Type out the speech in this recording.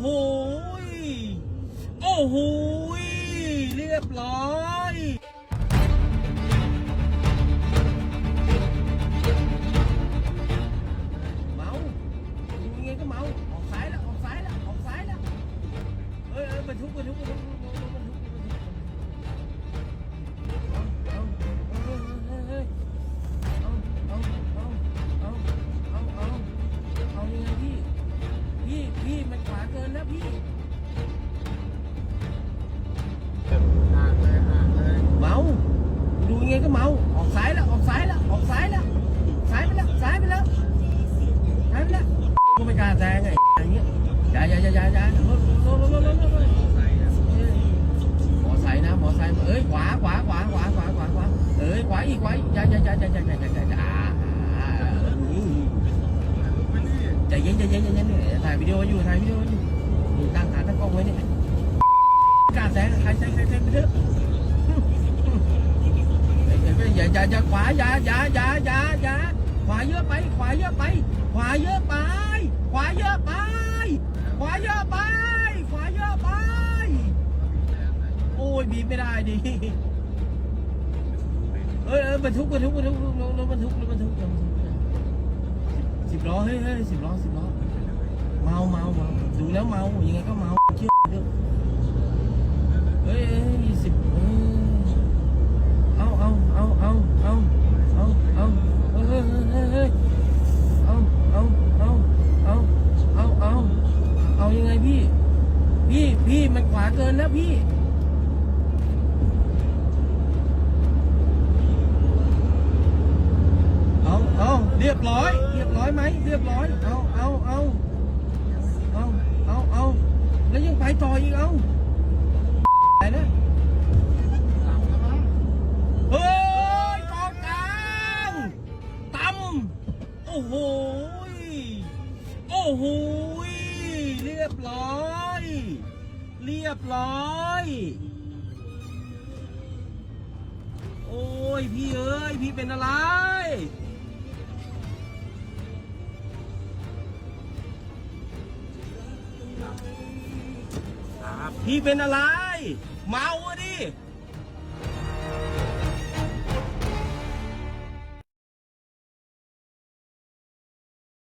โห โอ้โห เรียบร้อยเมาดูยังไงก็เมา ออกซ้ายแล้ว ออกซ้ายแล้ว ออกซ้ายแล้วเอ้ยเอ้ยบรรทุกบรรทุกบรรทุก ไงก็เมา ออกซ้ายแล้ว ออกซ้ายแล้ว ออกซ้ายแล้ว ซ้ายไปแล้ว ซ้ายไปแล้ว ซ้ายไปแล้วกูไม่กล้าแซงไงอย่างเงี้ยอย่าอย่าอย่าอย่าอย่ารถรถรถรถรถรถมอไซค์นะมอไซค์เอ้ย ขวา ขวา ขวา ขวา ขวา ขวา ขวา เอ้ย ขวาอีก ขวาอีกอย่าอย่าอย่าอย่าอย่าอย่าอย่าอย่าอย่าอ่าใจเย็นใจเย็นใจเย็นเนี่ยถ่ายวิดีโออยู่ ถ่ายวิดีโออยู่ตั้งขาตั้งกล้องไว้เนี่ยกล้าแซงใครแซงใครแซงไปเถอะ อย่าอย่าขวาอย่าอย่าอย่าอย่าอย่าขวาเยอะไป ขวาเยอะไป ขวาเยอะไป ขวาเยอะไป ขวาเยอะไป ขวาเยอะไป โอ้ยบีบไม่ได้ดิเอ้ยเอ้ยบรรทุกบรรทุกบรรทุกรถบรรทุกรถบรรทุกรถบรรทุกสิบล้อเฮ้ยเฮ้ยสิบล้อสิบล้อเมาเมาเมาดูแล้วเมายังไงก็เมาเชื่อเถอะเฮ้ยเฮ้ยสิบเอ้ยเอาเอาเอาเอาเอาเอาเอาเฮ้ยเฮ้ยเฮ้ยเฮ้ยเอาเอาเอาเอาเอาเอาเอายังไงพี่ พี่พี่มัน ขวาเกินแล้วพี่เอาเอาเรียบร้อย เรียบร้อยไหมเรียบร้อย เอาเอาเอาเอาเอาเอาแล้วยังไปต่ออีกเอาไหนะเฮ้ยกองกลางตำโอ้โหโอ้โหเรียบร้อย ยบร้อย โอ้ย พี่เอ้ย พี่เป็นอะไร พี่เป็นอะไร เมาอะดิ